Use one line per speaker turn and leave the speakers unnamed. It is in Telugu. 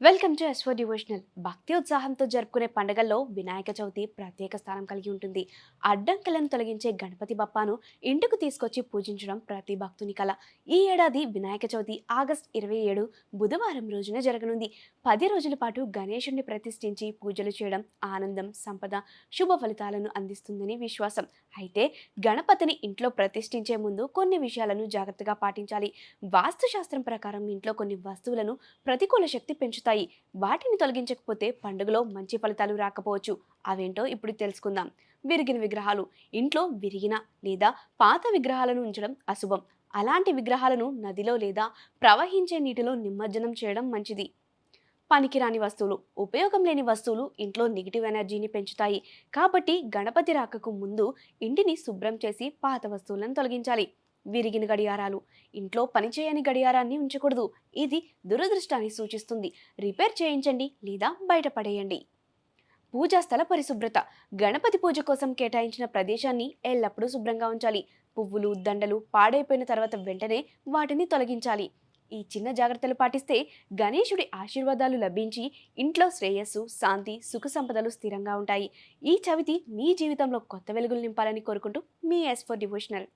వెల్కమ్ టు ఎస్వో డివోషనల్ భక్తి ఉత్సాహంతో జరుపుకునే పండుగల్లో వినాయక చవితి ప్రత్యేక స్థానం కలిగి ఉంటుంది. అడ్డంకులను తొలగించే గణపతి బప్పాను ఇంటికి తీసుకొచ్చి పూజించడం ప్రతి భక్తుని కల. ఈ ఏడాది వినాయక చవితి ఆగస్ట్ ఇరవై ఏడు బుధవారం రోజున జరగనుంది. పది రోజుల పాటు గణేశుడిని ప్రతిష్ఠించి పూజలు చేయడం ఆనందం సంపద శుభ ఫలితాలను అందిస్తుందని విశ్వాసం. అయితే గణపతిని ఇంట్లో ప్రతిష్ఠించే ముందు కొన్ని విషయాలను జాగ్రత్తగా పాటించాలి. వాస్తుశాస్త్రం ప్రకారం ఇంట్లో కొన్ని వస్తువులను ప్రతికూల శక్తి పెంచుతారు వస్తాయి. వాటిని తొలగించకపోతే పండుగలో మంచి ఫలితాలు రాకపోవచ్చు. అవేంటో ఇప్పుడు తెలుసుకుందాం. విరిగిన విగ్రహాలు. ఇంట్లో విరిగిన లేదా పాత విగ్రహాలను ఉంచడం అశుభం. అలాంటి విగ్రహాలను నదిలో లేదా ప్రవహించే నీటిలో నిమజ్జనం చేయడం మంచిది. పనికిరాని వస్తువులు. ఉపయోగం లేని వస్తువులు ఇంట్లో నెగిటివ్ ఎనర్జీని పెంచుతాయి. కాబట్టి గణపతి రాకకు ముందు ఇంటిని శుభ్రం చేసి పాత వస్తువులను తొలగించాలి. విరిగిన గడియారాలు. ఇంట్లో పనిచేయని గడియారాన్ని ఉంచకూడదు. ఇది దురదృష్టాన్ని సూచిస్తుంది. రిపేర్ చేయించండి లేదా బయటపడేయండి పూజాస్థల పూజా స్థల పరిశుభ్రత. గణపతి పూజ కోసం కేటాయించిన ప్రదేశాన్ని ఎల్లప్పుడూ శుభ్రంగా ఉంచాలి. పువ్వులు దండలు పాడైపోయిన తర్వాత వెంటనే వాటిని తొలగించాలి. ఈ చిన్న జాగ్రత్తలు పాటిస్తే గణేశుడి ఆశీర్వాదాలు లభించి ఇంట్లో శ్రేయస్సు శాంతి సుఖ సంపదలు స్థిరంగా ఉంటాయి. ఈ చవితి మీ జీవితంలో కొత్త వెలుగులు నింపాలని కోరుకుంటూ మీ ఎస్ ఫర్ డివోషనల్